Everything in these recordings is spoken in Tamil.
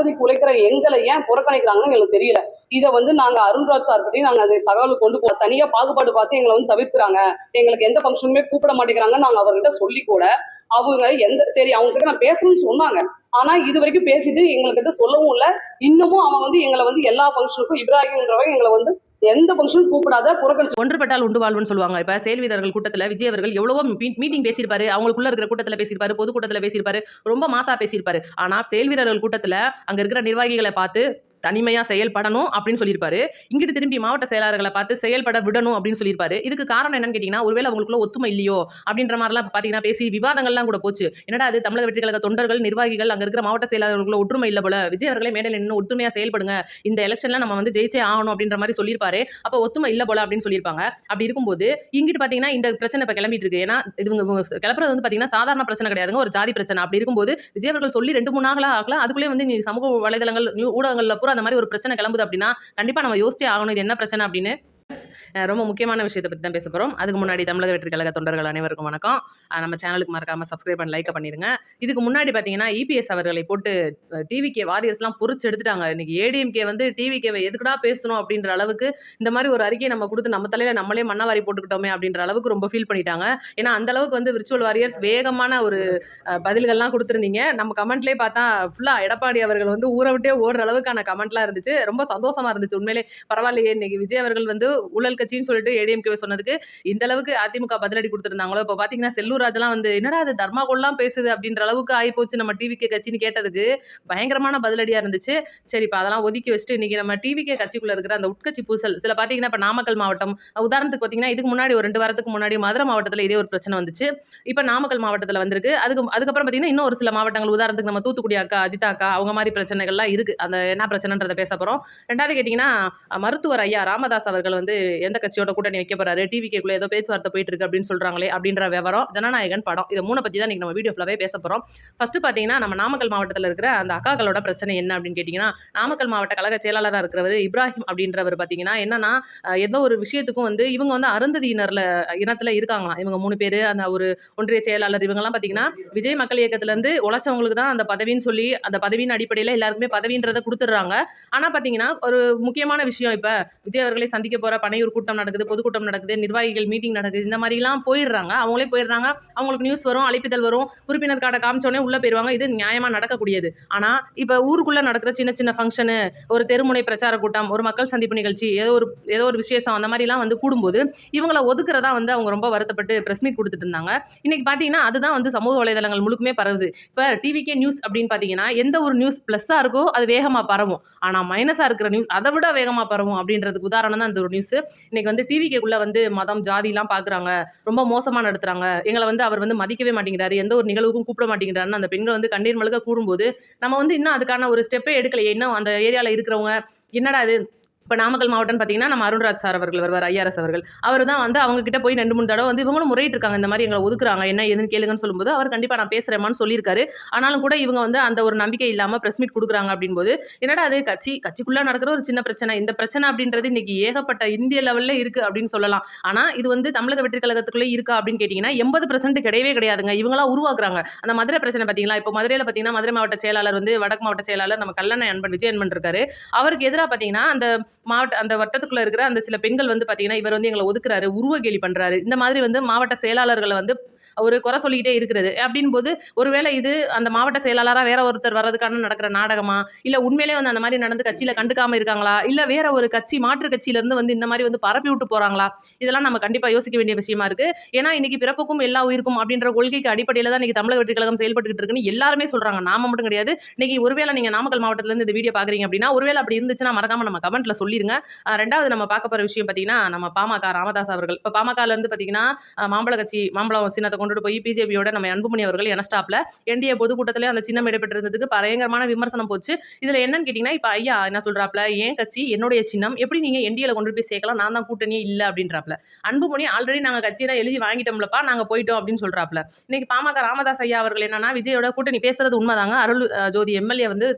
வசதிக்கு உழைக்கிற எங்களை ஏன் புறக்கணிக்கிறாங்கன்னு எங்களுக்கு தெரியல. இதை வந்து நாங்க அருண்ராஜ் சார் பற்றி நாங்க அது தகவல் கொண்டு போ தனியா பாகுபாடு பார்த்து எங்களை வந்து தவிர்க்கிறாங்க. எங்களுக்கு எந்த ஃபங்க்ஷனுமே கூப்பிட மாட்டேங்கிறாங்கன்னு நாங்க அவர்கிட்ட சொல்லி கூட அவங்க எந்த சரி அவங்க கிட்ட நான் பேசணும்னு சொன்னாங்க. ஆனா இது வரைக்கும் பேசிட்டு எங்கள்கிட்ட சொல்லவும் இல்லை. இன்னமும் அவன் வந்து எங்களை வந்து எல்லா ஃபங்க்ஷனுக்கும் இப்ராஹிம்ன்றவங்க எங்களை வந்து எந்த ஃபங்க்ஷனும் கூப்பிடாத புறக்கணிச்சு ஒன்றுபட்டால் உண்டு வாழ்வுன்னு சொல்லுவாங்க. இப்போ செயல் வீரர்கள் கூட்டத்தில் விஜய் அவர்கள் எவ்வளவோ மீட்டிங் பேசியிருப்பாரு. அவங்களுக்குள்ள இருக்கிற கூட்டத்தில் பேசியிருப்பாரு பொதுக்கூட்டத்தில் பேசியிருப்பாரு. ரொம்ப மாசா பேசியிருப்பாரு. ஆனால் செயல் வீரர்கள் கூட்டத்தில் அங்கே இருக்கிற நிர்வாகிகளை பார்த்து தனிமையாக செயல்படணும் அப்படின்னு சொல்லியிருப்பாரு. இங்கிட்டு திரும்பி மாவட்ட செயலாளர்களை பார்த்து செயல்பட விடணும் அப்படின்னு சொல்லியிருப்பாரு. இதுக்கு காரணம் என்னன்னு கேட்டிங்கன்னா ஒருவேளை அவங்களுக்குள்ள ஒத்துமை இல்லையோ அப்படின்ற மாதிரிலாம் பார்த்தீங்கன்னா பேசி விவாதங்கள்லாம் கூட போச்சு. என்னடா அது தமிழக வெற்றி கழக தொண்டர்கள் நிர்வாகிகள் அங்கே இருக்கிற மாவட்ட செயலாளர்களுக்குள்ள ஒற்றுமை இல்லை போல. விஜய் அவர்களே மேடையில் நின்று ஒற்றுமையாக செயல்படுங்க. இந்த எலெக்ஷனில் நம்ம வந்து ஜெயிச்சே ஆகணும் அப்படின்ற மாதிரி சொல்லியிருப்பாரு. அப்போ ஒத்துமை இல்லை போல அப்படின்னு சொல்லியிருப்பாங்க. அப்படி இருக்கும்போது இங்கிட்டு பார்த்தீங்கன்னா இந்த பிரச்சனை இப்போ கிளம்பிட்டு இருக்கு. ஏன்னா இது இவங்க கிளப்புறது வந்து பார்த்தீங்கன்னா சாதாரண பிரச்சனை கிடையாதுங்க. ஒரு ஜாதி பிரச்சனை. அப்படி இருக்கும்போது விஜய் அவர்கள் சொல்லி ரெண்டு மூணு நாளாக ஆகல. அதுக்குள்ளே வந்து நீ சமூக வலைதளங்கள் நியூ ஊடகங்களில் பூரா அந்த மாதிரி ஒரு பிரச்சனை கிளம்புது அப்படின்னா கண்டிப்பாக நம்ம யோசிச்சே ஆகணும். இது என்ன பிரச்சனை அப்படின்னு ரொம்ப முக்கியமான விஷயத்தை பற்றி தான் பேச போகிறோம் அதுக்கு முன்னாடி தமிழக வெற்றி கழக தொண்டர்கள் அனைவருக்கும் வணக்கம். நம்ம சேனலுக்கு மறக்காமல் சப்ஸ்கிரைப் பண்ணி லைக் பண்ணிடுங்க இதுக்கு முன்னாடி பார்த்தீங்கன்னா இபிஎஸ் அவர்களை போட்டு டிவிகே வாரியர்ஸ்லாம் பொறிச்சு எடுத்துட்டாங்க. இன்னைக்கு ஏடிஎம்கே வந்து டிவிகேவை எதுக்குடா பேசணும் அப்படின்ற அளவுக்கு இந்த மாதிரி ஒரு அறிக்கையை நம்ம கொடுத்து நம்ம தலையில் நம்மளே மண்ணவாரி போட்டுக்கிட்டோமே அப்படின்ற அளவுக்கு ரொம்ப ஃபீல் பண்ணிட்டாங்க. ஏன்னா அந்த அளவுக்கு வந்து விர்ச்சுவல் வாரியர்ஸ் வேகமான ஒரு பதில்கள்லாம் கொடுத்துருந்தீங்க. நம்ம கமெண்ட்லேயே பார்த்தா ஃபுல்லாக எடப்பாடி அவர்கள் வந்து ஊரை விட்டே ஓடுற அளவுக்கான கமெண்ட்லாம் இருந்துச்சு. ரொம்ப சந்தோஷமாக இருந்துச்சு. உண்மையிலே பரவாயில்லையே. இன்னைக்கு விஜய் அவர்கள் வந்து ஊழல் கட்சின்னு சொல்லிட்டு ஏடிஎம்கே சொன்னதுக்கு இந்த அளவுக்கு அதிமுக பதிலடி கொடுத்துருந்தாங்களோ? இப்போ பார்த்தீங்கன்னா செல்லூர் ராஜெல்லாம் வந்து என்னடா அது தர்மாகோல்லாம் பேசுது அப்படின்ற அளவுக்கு ஆகிப்போச்சு நம்ம டிவிகே கட்சின்னு கேட்டதுக்கு பயங்கரமான பதிலடியாக இருந்துச்சு. சரி இப்போ அதெல்லாம் ஒதுக்கி வச்சுட்டு இன்றைக்கி நம்ம டிவிகே கட்சிக்குள்ளே இருக்கிற அந்த உட்கட்சி பூசல் சில பார்த்தீங்கன்னா இப்போ நாமக்கல் மாவட்டம் உதாரணத்துக்கு பார்த்தீங்கன்னா இதுக்கு முன்னாடி ஒரு ரெண்டு வாரத்துக்கு முன்னாடி மதுரை மாவட்டத்தில் இதே ஒரு பிரச்சனை வந்துச்சு. இப்போ நாமக்கல் மாவட்டத்தில் வந்திருக்கு. அதுக்கு அதுக்கப்புறம் பார்த்தீங்கன்னா இன்னும் ஒரு சில மாவட்டங்கள் உதாரணத்துக்கு நம்ம தூத்துக்குடி அக்கா அஜிதா அக்கா அவங்க மாதிரி பிரச்சனைகள்லாம் இருக்குது அந்த என்ன பிரச்சனைன்றதை பேச போகிறோம் ரெண்டாவது கேட்டிங்கன்னா மருத்துவர் ஐயா ராமதாஸ் அவர்கள் வந்து எந்த கட்சியோட கூட்டணி வைக்க போறாரு? டிவிக்கேக்குள்ள ஏதோ பேச்சுவார்த்தை போயிட்டு இருக்கு அப்படின்னு சொல்றாங்களே அப்படின்ற விவரம் ஜனநாயகன் படம். இதை மூணு பற்றி தான் நம்ம வீடியோ ஃபுல்லாவே பேச போகிறோம் ஃபர்ஸ்ட் பார்த்தீங்கன்னா நம்ம நாமக்கல் மாவட்டத்தில் இருக்கிற அந்த அக்காக்களோட பிரச்சனை என்ன அப்படின்னு கேட்டிங்கன்னா நாமக்கல் மாவட்ட கழக செயலாளராக இருக்கிறவர் இப்ராஹிம் அப்படின்றவர் பார்த்தீங்கன்னா என்னன்னா எந்த ஒரு விஷயத்துக்கும் வந்து இவங்க வந்து அருந்ததியினரில் இனத்துல இருக்காங்களாம். இவங்க மூணு பேர் அந்த ஒரு ஒன்றிய செயலாளர் இவங்கெல்லாம் பார்த்தீங்கன்னா விஜய் மக்கள் இயக்கத்துல இருந்து உழைச்சவங்களுக்கு தான் அந்த பதவின்னு சொல்லி அந்த பதவியின் அடிப்படையில் எல்லாருக்குமே பதவின்றதை கொடுத்துட்றாங்க. ஆனால் பார்த்தீங்கன்னா ஒரு முக்கியமான விஷயம் இப்போ விஜய் அவர்களை சந்திக்க போகிற பனையூர் கூட்டம் நடக்குது பொதுக்கூட்டம் நடக்குது நிர்வாகிகள் மீட்டிங் நடக்குது இந்த மாதிரிலாம் போயிடுறாங்க. அவங்களே போயிடுறாங்க அவங்களுக்கு நியூஸ் வரும் அழைப்பிதழ் வரும் உறுப்பினர் கார்டை காமிச்சோடனே உள்ளே போயிடுவாங்க இது நியாயமாக நடக்கக்கூடியது. ஆனால் இப்போ ஊருக்குள்ளே நடக்கிற சின்ன சின்ன ஃபங்க்ஷனு ஒரு தெருமுனை பிரச்சார கூட்டம் ஒரு மக்கள் சந்திப்பு நிகழ்ச்சி ஏதோ ஒரு ஏதோ ஒரு விசேஷம் அந்த மாதிரிலாம் வந்து கூடும்போது இவங்களை ஒதுக்குறதா வந்து அவங்க ரொம்ப வருத்தப்பட்டு ப்ரெஸ் மீட் கொடுத்துட்டு இருந்தாங்க. இன்னைக்கு பார்த்தீங்கன்னா அதுதான் வந்து சமூக வலைதளங்கள் முழுக்குமே பரவுது. இப்போ டிவிகே நியூஸ் அப்படின்னு பார்த்தீங்கன்னா எந்த ஒரு நியூஸ் ப்ளஸ்ஸாக இருக்கோ அது வேகமாக பரவும். ஆனால் மைனஸாக இருக்கிற நியூஸ் அதை விட வேகமாக பரவும் அப்படின்றதுக்கு உதாரணம் தான் இந்த ஒரு நியூஸ் இன்னைக்கு வந்து டிவிக்குள்ளே வந்து மதம் ஜாதிலாம் பார்க்குறாங்க ரொம்ப மோசமாக நடத்துகிறாங்க எங்களை வந்து அவர் வந்து மதிக்கவே மாட்டேங்கிறாரு. எந்த ஒரு நிகழ்வுக்கும் கூப்பிட மாட்டேங்கிறாருன்னு அந்த பெண்கள் வந்து கண்ணீர் மழுக கூடும்போது நம்ம வந்து இன்னும் அதுக்கான ஒரு ஸ்டெப்பே எடுக்கலையே. இன்னும் அந்த ஏரியாவில் இருக்கிறவங்க என்னடா இது? இப்போ நாமக்கல் மாவட்டம்னு பார்த்தீங்கன்னா நம்ம அருண்ராஜ் சார் அவர்கள் வருவார் ஐஆர்எஸ் அவர்கள். அவர் தான் வந்து அவங்க கிட்ட போய் ரெண்டு மூணு தடவை வந்து இவங்களும் முறையிட்டு இருக்காங்க இந்த மாதிரி எங்களை ஒதுக்குறாங்க என்ன ஏதுன்னு கேளுங்கன்னு சொல்லும்போது அவர் கண்டிப்பாக நான் பேசுகிறேமான்னு சொல்லியிருக்காரு. ஆனாலும் கூட இவங்க வந்து அந்த ஒரு நம்பிக்கை இல்லாமல் ப்ரெஸ் மீட் கொடுக்குறாங்க அப்படின்போது என்னடா அது கட்சி கட்சிக்குள்ளே நடக்கிற ஒரு சின்ன பிரச்சனை இந்த பிரச்சனை அப்படின்றது இன்னைக்கு ஏகப்பட்ட இந்திய லெவலில் இருக்குது அப்படின்னு சொல்லலாம். ஆனால் இது வந்து தமிழக வெற்றி கழகத்துக்குள்ளே இருக்கா அப்படின்னு கேட்டிங்கன்னா எண்பது பர்சன்ட் கிடையவே கிடையாதுங்க. இவங்களா உருவாக்குறாங்க. அந்த மதுரை பிரச்சனை பார்த்தீங்களா இப்போ மதுரையில் பார்த்தீங்கன்னா மதுரை மாவட்ட செயலாளர் வந்து வடக்கு மாவட்ட செயலாளர் நம்ம கல்லணை அன்பன் விஜய் அன்பன் இருக்காரு. அவருக்கு எதிராக பார்த்தீங்கன்னா அந்த மாவட்ட அந்த வட்டத்துக்குள்ள இருக்கிற அந்த சில பெண்கள் வந்து பார்த்தீங்கன்னா இவர் வந்து எங்களை ஒதுக்குறாரு உருவ கேலி பண்றாரு. இந்த மாதிரி வந்து மாவட்ட செயலாளர்களை வந்து ஒரு குறை சொல்லிக்கிட்டே இருக்கிறது. அப்படின் போது ஒருவேளை இது அந்த மாவட்ட செயலாளராக வேற ஒருத்தர் வர்றதுக்கான நடக்கிற நாடகமா? இல்லை உண்மையிலே வந்து அந்த மாதிரி நடந்து கட்சியில் கண்டுக்காம இருக்காங்களா? இல்லை வேற ஒரு கட்சி மாற்று கட்சியிலேருந்து வந்து இந்த மாதிரி வந்து பரப்பி விட்டு போகிறாங்களா இதெல்லாம் நம்ம கண்டிப்பாக யோசிக்க வேண்டிய விஷயமா இருக்குது ஏன்னா இன்னைக்கு பிறப்புக்கும் எல்லா உயிருக்கும் அப்படின்ற கொள்கைக்கு அடிப்படையில் தான் இன்னைக்கு தமிழக வெற்றி கழகம் செயல்பட்டுக்கிட்டு இருக்குன்னு எல்லாருமே சொல்கிறாங்க நாம மட்டும் கிடையாது. இன்னைக்கு ஒருவேளை நீங்கள் நாமக்கல் மாவட்டத்திலேருந்து இந்த வீடியோ பார்க்குறீங்க அப்படின்னா ஒருவேளை அப்படி இருந்துச்சுன்னா மறக்காமல் நம்ம கமெண்ட்டில் சொல்லிருங்க. ரெண்டாவது நம்ம பார்க்க போகிற விஷயம் பார்த்தீங்கன்னா நம்ம பாமக ராமதாஸ் அவர்கள். இப்போ பாமகலேருந்து பார்த்தீங்கன்னா மாம்பழ கட்சி மாம்பழம் சின்னத்தை கொண்டுட்டு போய் பிஜேபியோட நம்ம அன்புமணி அவர்கள் எனஸ்டாப்ல என்டிஏ பொதுக்கூட்டத்திலே அந்த சின்னம் இடம்பெற்றிருந்ததுக்கு பயங்கரமான விமர்சனம் போச்சு. இதுல என்னன்னு கேட்டீங்கன்னா இப்போ ஐயா என்ன சொல்றாப்ல? ஏன் கட்சி? என்னுடைய சின்னம். எப்படி நீங்க என்டிஏல கொண்டு போய் சேர்க்கலாம்? நான் தான் கூட்டணியே இல்லை அப்படின்றாப்ல. அன்புமணி ஆல்ரெடி நாங்க கட்சியை தான் எழுதி வாங்கிட்டோம்லப்பா நாங்க போயிட்டோம் அப்படின்னு சொல்றாப்ல. இன்னைக்கு பாமக ராமதாஸ் ஐயா அவர்கள் என்னன்னா விஜயோட கூட்டணி பேசுறது உண்மைதாங்க. அருள் ஜோதி எம்எல்ஏ வந்து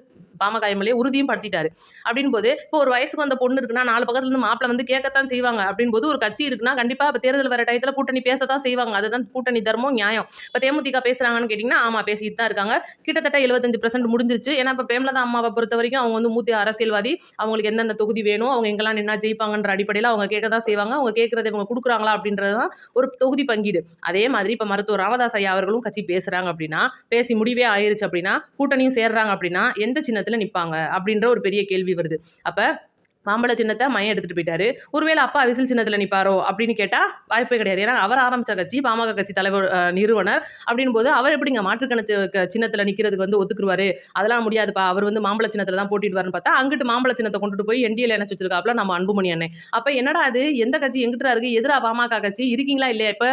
பாமக எம்எல்ஏ உறுதியும் படுத்திட்டாரு. அப்படின் போது இப்போ ஒரு வயசுக்கு வந்த பொண்ணு இருக்குன்னா நாலு பக்கத்துல இருந்து மாப்பிள்ள வந்து கேட்கத்தான் செய்வாங்க. அப்படின் போது ஒரு கட்சி இருக்குன்னா கண்டிப்பா இப்போ தேர்தல் வர டயத்துல கூட்டணி பேசத்தான் செய்வாங்க. அதுதான் கூட்டணி தர்மம் நியாயம். இப்போ தேமுதிக பேசுறாங்கன்னு கேட்டிங்கன்னா ஆமா பேசிட்டு தான் இருக்காங்க. கிட்டத்தட்ட எழுபத்தஞ்சு பர்சன்ட் முடிஞ்சிருச்சு. ஏன்னா இப்போ பிரேமலதா அம்மாவை பொறுத்த வரைக்கும் அவங்க வந்து மூத்த அரசியல்வாதி. அவங்களுக்கு எந்தெந்த தொகுதி வேணும் அவங்க எங்கெல்லாம் நின்னா ஜெயிப்பாங்கன்ற அடிப்படையில் அவங்க கேட்க தான் செய்வாங்க. அவங்க கேட்கறத இவங்க கொடுக்குறாங்களா அப்படின்றது தான் ஒரு தொகுதி பங்கீடு. அதே மாதிரி இப்போ மருத்துவர் ராமதாஸ் ஐயா அவர்களும் கட்சி பேசுறாங்க அப்படின்னா பேசி முடிவே ஆயிருச்சு அப்படின்னா கூட்டணியும் சேர்றாங்க அப்படின்னா எந்த சின்ன இடத்துல நிப்பாங்க அப்படின்ற ஒரு பெரிய கேள்வி வருது. அப்ப மாம்பழ சின்னத்தை மையம் எடுத்துட்டு போயிட்டாரு. ஒருவேளை அப்பா விசில் சின்னத்தில் நிற்பாரோ அப்படின்னு கேட்டால் வாய்ப்பே கிடையாது. ஏன்னா அவர் ஆரம்பித்த கட்சி பாமக கட்சி தலைவர் நிறுவனர் அப்படின் போது அவர் எப்படிங்க மாற்றுக்கணக்கு சின்னத்தில் நிற்கிறதுக்கு வந்து ஒத்துக்குருவார்? அதெல்லாம் முடியாதுப்பா. அவர் வந்து மாம்பழ சின்னத்தில் தான் போட்டிடுவாருன்னு பார்த்தா அங்கிட்டு மாம்பழ சின்னத்தை கொண்டுட்டு போய் என்டிஎல் இணைச்சு வச்சிருக்காப்ல நம்ம அன்புமணி அண்ணன் அப்போ என்னடா அது? எந்த கட்சி எங்கிட்ட இருக்குது எதிரா பாமக கட்சி? இருக்கீங்களா இல்லையா இப்போ?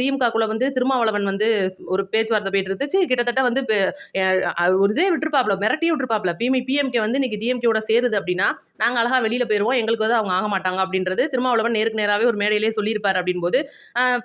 திமுக குள்ள வந்து திருமாவளவன் வந்து ஒரு பேச்சுவார்த்தை போயிட்டு இருந்துச்சு. கிட்டத்தட்ட வந்து ஒரு இதே விட்டுருப்பாப்ல மிரட்டியே விட்டுருப்பாப்ல பிஎம் பிஎம்கே வந்து இன்னைக்கு டிஎம்கேவோட சேருது அப்படின்னா நாங்கள் அழகாக வெளியில் போயிருவோம். எங்களுக்கு வந்து அவங்க ஆக மாட்டாங்க அப்படின்றது திருமாவளவன் நேருக்கு நேராகவே ஒரு மேடையிலே சொல்லியிருப்பார் அப்படின்போது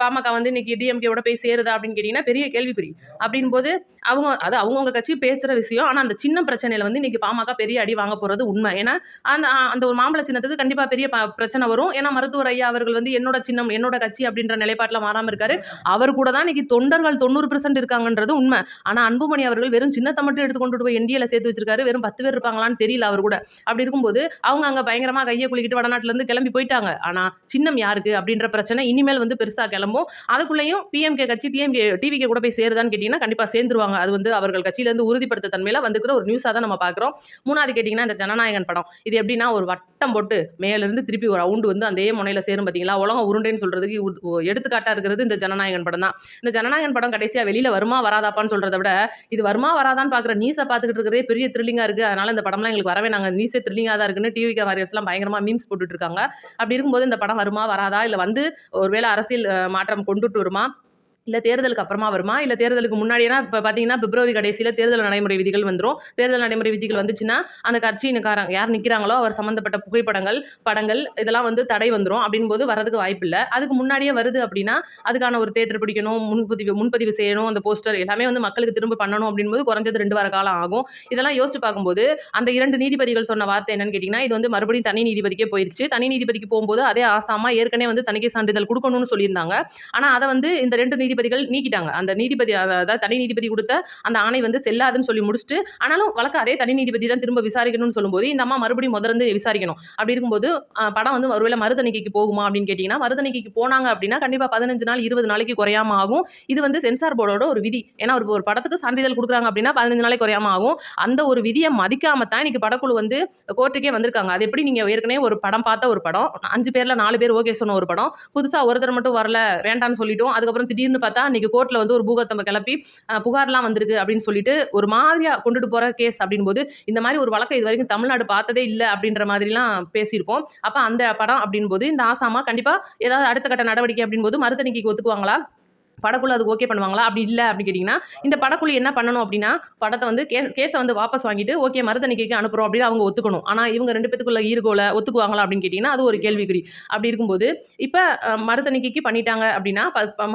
பாமக வந்து இன்னைக்கு டிஎம்கேவோட போய் சேருதா? அப்படின்னு கேட்டிங்கன்னா பெரிய கேள்விக்குறி. அப்படின்போது அவங்க அது அவங்கவுங்க கட்சி பேசுகிற விஷயம். ஆனால் அந்த சின்ன பிரச்சனையில் வந்து இன்னைக்கு பாமக பெரிய அடி வாங்க போகிறது உண்மை. ஏன்னா அந்த அந்த ஒரு மாம்பழ சின்னத்துக்கு கண்டிப்பாக பெரிய பிரச்சனை வரும். ஏன்னா மருத்துவர் ஐயா அவர்கள் வந்து என்னோட சின்னம் என்னோட கட்சி அப்படின்ற நிலைப்பாட்டில் மாறாமல் இருக்காரு. அவர் கூட தான் இன்னைக்கு தொண்டர்கள் தொண்ணூறு பெர்சென்ட் இருக்காங்கன்றது உண்மை. ஆனால் அன்புமணி அவர்கள் வெறும் சின்னத்தை மட்டும் எடுத்து கொண்டு போய் என்டிஎல சேர்த்து வச்சிருக்காரு. வெறும் பத்து பேர் இருப்பாங்களான்னு தெரியல அவர் கூட. அப்படி இருக்கும்போது அவங்க அங்கே பயங்கரமாக கையை குளிக்கிட்டு வடநாட்டிலேருந்து கிளம்பி போயிட்டாங்க. ஆனால் சின்னம் யாருக்கு அப்படின்ற பிரச்சனை இனிமேல் வந்து பெருசாக கிளம்பும். அதுக்குள்ளேயும் பிஎம்கே கட்சி டிஎம்கே டிவிகே கூட போய் சேருதான்னு கேட்டிங்கன்னா கண்டிப்பாக சேர்ந்துருவாங்க. அது வந்து அவர்கள் கட்சியிலேருந்து உறுதிப்படுத்த தன்மையில் வந்துக்கிற ஒரு நியூஸாக தான் நம்ம பார்க்குறோம். மூணாவது கேட்டிங்கன்னா இந்த ஜனநாயகன் படம். இது எப்படின்னா ஒரு வட்டம் போட்டு மேலேருந்து திருப்பி ஒரு ரவுண்டு வந்து அந்த முனையில் சேரும் பார்த்தீங்களா உலகம் உருண்டைன்னு சொல்கிறதுக்கு எடுத்துக்காட்டாக இருக்கிறது இந்த ஜனநாயகன் படம் தான். இந்த ஜனநாயகன் படம் கடைசியாக வெளியில் வருமா வராதாப்பான்னு சொல்கிறத விட இது வருமா வராதான்னு பார்க்குற நியூஸை பார்த்துக்கிட்டு இருக்கிறதே பெரிய த்ரில்லிங்காக இருக்குது அதனால் இந்த படம்லாம் எங்களுக்கு வரவே நாங்கள் நியூஸே த்ரில்லிங்காக தான் இருக்குன்னு டிவிகே வாரியர்ஸ்லாம் பயங்கரமா மீம்ஸ் போட்டுட்டு இருக்காங்க. அப்படி இருக்கும்போது இந்த படம் வருமா வராதா? இல்லை வந்து ஒருவேளை அரசியல் மாற்றம் கொண்டுட்டு வருமா? இல்லை தேர்தலுக்கு அப்புறமா வருமா? இல்லை தேர்தலுக்கு முன்னாடினா இப்போ பார்த்தீங்கன்னா பிப்ரவரி கடைசியில் தேர்தல் நடைமுறை விதிகள் வந்துரும். தேர்தல் நடைமுறை விதிகள் வந்துச்சுன்னா அந்த கட்சியினுக்காரங்க யார் நிற்கிறாங்களோ அவர் சம்மந்தப்பட்ட புகைப்படங்கள் படங்கள் இதெல்லாம் வந்து தடை வந்துடும் அப்படின் போது வரதுக்கு வாய்ப்பு இல்லை. அதுக்கு முன்னாடியே வருது அப்படின்னா அதுக்கான ஒரு தேட்டர் பிடிக்கணும் முன்பதிவு முன்பதிவு செய்யணும் அந்த போஸ்டர் எல்லாமே வந்து மக்களுக்கு திரும்ப பண்ணணும் அப்படின்போது குறைஞ்சது ரெண்டு வார காலம் ஆகும். இதெல்லாம் யோசிச்சு பார்க்கும்போது அந்த இரண்டு நீதிபதிகள் சொன்ன வார்த்தை என்னன்னு கேட்டிங்கன்னா இது வந்து மறுபடியும் தனி நீதிபதிக்கே போயிடுச்சு தனி நீதிபதிக்கு போகும்போது அதே ஆசாமா ஏற்கனவே வந்து தணிக்கை சான்றிதழ் கொடுக்கணும்னு சொல்லியிருந்தாங்க. ஆனால் அதை வந்து இந்த ரெண்டு நீதி நீதிபதிகள் நீக்கிட்டாங்க. அந்த நீதிபதி அதாவது தனி நீதிபதி கொடுத்த அந்த ஆணை வந்து செல்லாதுன்னு சொல்லி முடிச்சுட்டு ஆனாலும் வழக்கு அதே தனி நீதிபதி தான் திரும்ப விசாரிக்கணும்னு சொல்லும்போது இந்த அம்மா மறுபடியும் முதலிருந்து விசாரிக்கணும். அப்படி இருக்கும்போது படம் வந்து ஒருவேளை மறுதணிக்கைக்கு போகுமா அப்படின்னு கேட்டிங்கன்னா மறுதணிக்கைக்கு போனாங்க அப்படின்னா கண்டிப்பாக பதினஞ்சு நாள் இருபது நாளைக்கு குறையாம ஆகும். இது வந்து சென்சார் போர்டோட ஒரு விதி. ஏன்னா ஒரு ஒரு படத்துக்கு சான்றிதழ் கொடுக்குறாங்க அப்படின்னா பதினஞ்சு நாளைக்கு குறையாம ஆகும். அந்த ஒரு விதியை மதிக்காம தான் இன்னைக்கு படக்குழு வந்து கோர்ட்டுக்கே வந்திருக்காங்க. அது எப்படி நீங்கள் ஏற்கனவே ஒரு படம் பார்த்த ஒரு படம் அஞ்சு பேரில் நாலு பேர் ஓகே சொன்ன ஒரு படம் புதுசாக ஒருத்தர் மட்டும் வரல வேண்டாம்னு சொல்லிட்டோம் அதுக்கப்புறம் திடீர்னு பார்த்தா இன்னைக்கு கோர்ட்டில் வந்து ஒரு பூகத்தம்ப கிளப்பி புகார்லாம் வந்திருக்கு அப்படின்னு சொல்லிட்டு ஒரு மாதிரியா கொண்டுட்டு போகிற கேஸ் அப்படின்போது இந்த மாதிரி ஒரு வழக்கை இது வரைக்கும் தமிழ்நாடு பார்த்ததே இல்லை அப்படின்ற மாதிரிலாம் பேசியிருப்போம். அப்போ அந்த படம் அப்படின் போது இந்த ஆசாமா கண்டிப்பாக ஏதாவது அடுத்த கட்ட நடவடிக்கை அப்படின் போது ஒத்துக்குவாங்களா? படக்குழு அது ஓகே பண்ணுவாங்களா? அப்படி இல்லை அப்படின்னு கேட்டிங்கன்னா இந்த படக்குழு என்ன பண்ணணும் அப்படின்னா படத்தை வந்து கேஸ் கேஸை வந்து வாபஸ் வாங்கிட்டு ஓகே மறுதணிக்கைக்கு அனுப்புறோம் அப்படின்னு அவங்க ஒத்துக்கணும். ஆனால் இவங்க ரெண்டு பேத்துக்குள்ள ஈர்கோல ஒத்துக்குவாங்களா அப்படின்னு கேட்டிங்கன்னா அது ஒரு கேள்விக்குறி. அப்படி இருக்கும்போது இப்போ மறுதணிக்கைக்கு பண்ணிட்டாங்க அப்படின்னா ப- ப-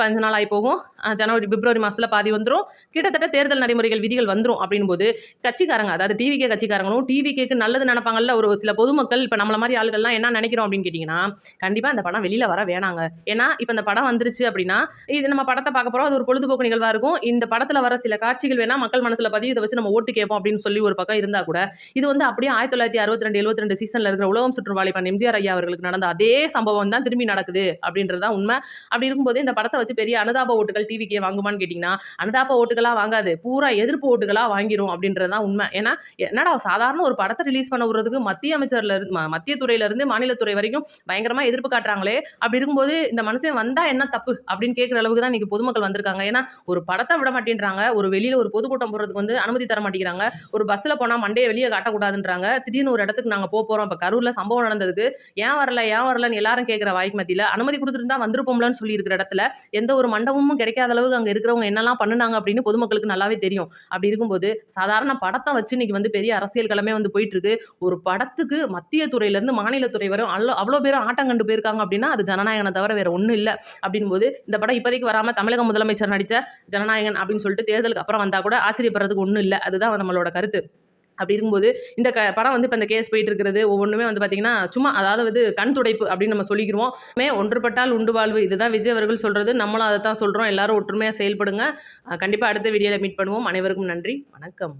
பதினஞ்சு நாள் ஆகி போகும் ஜனவரி பிப்ரவரி மாதத்தில் பாதி வந்துடும் கிட்டத்தட்ட தேர்தல் நடைமுறைகள் விதிகள் வந்துடும் அப்படின் போது கட்சிக்காரங்க அதாவது டிவிகே கட்சிக்காரங்களும் டிவிகேக்கு நல்லது நினைப்பாங்கல்ல ஒரு சில பொதுமக்கள் இப்போ நம்மள மாதிரி ஆளுகள்லாம் என்ன நினைக்கிறோம் அப்படின்னு கேட்டிங்கன்னா கண்டிப்பாக இந்த படம் வெளியில் வர வேணாங்க. ஏன்னா இப்போ இந்த படம் வந்துருச்சு அப்படின்னா இது நம்ம படத்தை பார்க்க போகிறோம் அது ஒரு பொழுதுபோக்கு நிகழ்வாக இருக்கும். இந்த படத்தில் வர சில காட்சிகள் வேணா மக்கள் மனசில் பதிவு இதை வச்சு நம்ம ஓட்டு கேட்போம் அப்படின்னு சொல்லி ஒரு பக்கம் இருந்தால் கூட இது வந்து அப்படியே ஆயிரத்தி தொள்ளாயிரத்தி அறுபத்தி ரெண்டு எழுபத்தி ரெண்டு சீசனில் இருக்கிற உலகம் சுற்றும் எம்ஜிஆர் ஐயா அவர்களுக்கு நடந்த அதே சம்பவம் தான் திரும்பி நடக்குது அப்படின்றது தான் உண்மை. அப்படி இருக்கும்போது இந்த படத்தை வச்சு பெரிய அனுதாப ஓட்டுகள் டிவிக்கே வாங்குமான்னு கேட்டிங்கன்னா அனுதாப ஓட்டுகளாக வாங்காது. பூரா எதிர்ப்பு ஓட்டுகளாக வாங்கிரும் அப்படின்றது தான் உண்மை. ஏன்னா என்னடா சாதாரண ஒரு படத்தை ரிலீஸ் பண்ண விடுறதுக்கு மத்திய அமைச்சர்ல இருந்து ம- மத்திய துறையில இருந்து மாநிலத்துறை வரைக்கும் பயங்கரமா எதிர்ப்பு காட்டுறாங்களே. அப்படி இருக்கும்போது இந்த மனுஷன் வந்தா என்ன தப்பு அப்படின்னு கேட்க கேட்குற அளவுக்கு தான் இன்னைக்கு பொதுமக்கள் வந்திருக்காங்க. ஏன்னா ஒரு படத்தை விட மாட்டேன்றாங்க. ஒரு வெளியில் ஒரு பொதுக்கூட்டம் போகிறதுக்கு வந்து அனுமதி தர மாட்டேங்கிறாங்க. ஒரு பஸ்ஸில் போனால் மண்டையை வெளியே காட்டக்கூடாதுன்றாங்க. திடீர்னு ஒரு இடத்துக்கு நாங்கள் போக போகிறோம் இப்போ கரூரில் சம்பவம் நடந்ததுக்கு ஏன் வரல ஏன் வரலன்னு எல்லாரும் கேட்குற வாய்க்கு மத்தியில் அனுமதி கொடுத்துருந்தா வந்திருப்போம்லன்னு சொல்லி இருக்கிற இடத்துல எந்த ஒரு மண்டபமும் கிடைக்காத அளவுக்கு அங்கே இருக்கிறவங்க என்னெல்லாம் பண்ணுனாங்க அப்படின்னு பொதுமக்களுக்கு நல்லாவே தெரியும். அப்படி இருக்கும்போது சாதாரண படத்தை வச்சு இன்னைக்கு வந்து பெரிய அரசியல் களமே வந்து போயிட்டுருக்கு. ஒரு படத்துக்கு மத்திய துறையிலேருந்து மாநிலத்துறை வரும். அவ்வளோ அவ்வளோ பேரும் ஆட்டம் கண்டு போயிருக்காங்க அப்படின்னா அது ஜனநாயகனை தவிர வேறு ஒன்றும் இல்லை. அப்படின் போது இந்த படம் இப்போதைக்கு வராம தமிழக முதலமைச்சர் நடித்த ஜனநாயகன் அப்படின்னு சொல்லிட்டு தேர்தலுக்கு அப்புறம் வந்தால் கூட ஆச்சரியப்படுறதுக்கு ஒன்றும் இல்லை. அதுதான் நம்மளோட கருத்து. அப்படி இருக்கும்போது இந்த க படம் வந்து இப்போ இந்த கேஸ் போயிட்டு இருக்கிறது ஒவ்வொன்றுமே வந்து பார்த்தீங்கன்னா சும்மா அதாவது வந்து கண் துடைப்பு அப்படின்னு நம்ம சொல்லிக்கிறோம் மே ஒன்றுபட்டால் உண்டு வாழ்வு. இதுதான் விஜய் அவர்கள் சொல்கிறது நம்மளும் அதை தான் சொல்கிறோம் எல்லாரும் ஒற்றுமையாக செயல்படுங்க. கண்டிப்பாக அடுத்த வீடியோவில் மீட் பண்ணுவோம். அனைவருக்கும் நன்றி. வணக்கம்.